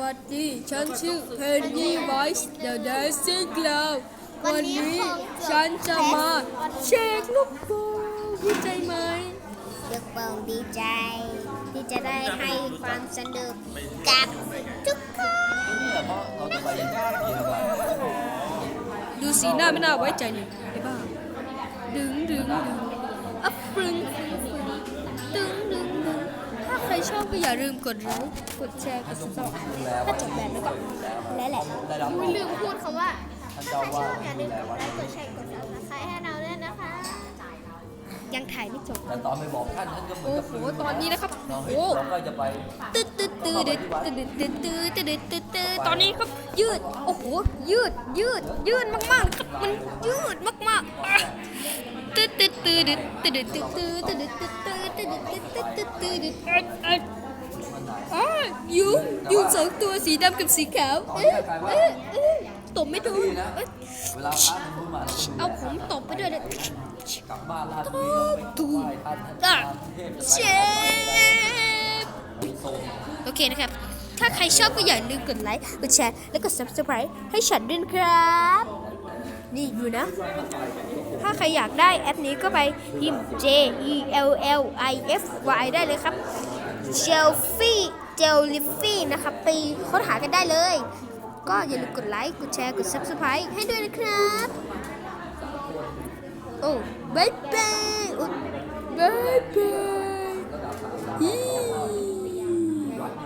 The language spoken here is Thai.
วัสดี ฉันชื่อเพนนีไวส์เดอะแดนซิ่งคลาววันนี้ฉันจะมาเช็คลูกโป่งดีใจไหมลูกโป่งดีใจ ที่จะได้ให้ความสนุกกับทุกคนเนี่ยเพราะเราจะไปกินอะไรดูสีหน้าไม่น่าไว้ใจเลยไอ้บ้าดึงดึงดึง รชอบก็อย่าลืมกดไลค์กดแชร์กดซับสไครต์ถ้าจบแบบนี้ก็และแหละได้รับไม่ลืมพูดคำว่าท่านถ้าเจ้าใครชว่าอบอย่าลืมกดไลค์กดแชร์กดซับสไครต์ให้เราด้วยนะคะ ยังถ่ายไม่จบแต่ตอนไปบอกท่านท่านก็เหมือนโอ้กับโหตอนนี้นะครับเราเห็นโอ้เราก็จะไปตืดตืดตืดตืดตืดตืดตืดตืดตืดตืดตอนนี้ครับยืดโอ้โหยืดยืดยืดมากๆครับมันยืดมากๆอะตืดตืดตืดตืดตืดตืดตืดตืด ตืดตืดตืดตืดตืดตืดอ้ยเอ้ยอะยุงยุงสองตัวสีดำกับสีขาวเอ๊ะเอ๊ะเอ๊ะตบไม่โดนเอ๊ะเวลาพระมันรู้มาเราก็เอาผมตบไปด้วยเลยกลับบ้านลาดบุรีเราไปไหว้ท่านท่านอะเทพเชฟโอเคนะครับ ถ้าใครชอบก็อย่าลืมกดไลค์ กดแชร์ แล้วก็ subscribe ให้ฉันด้วยนะครับ นี่ดูนะ ถ้าใครอยากได้แอปนี้ก็ไปพิมพ์ J E L L I F Y ได้เลยครับ Jelfy Jellyfy นะครับไปค้นหากันได้เลย ก็อย่าลืมกดไลค์ กดแชร์ กด subscribe ให้ด้วยนะครับ โอ้บายบายโอ้บายบาย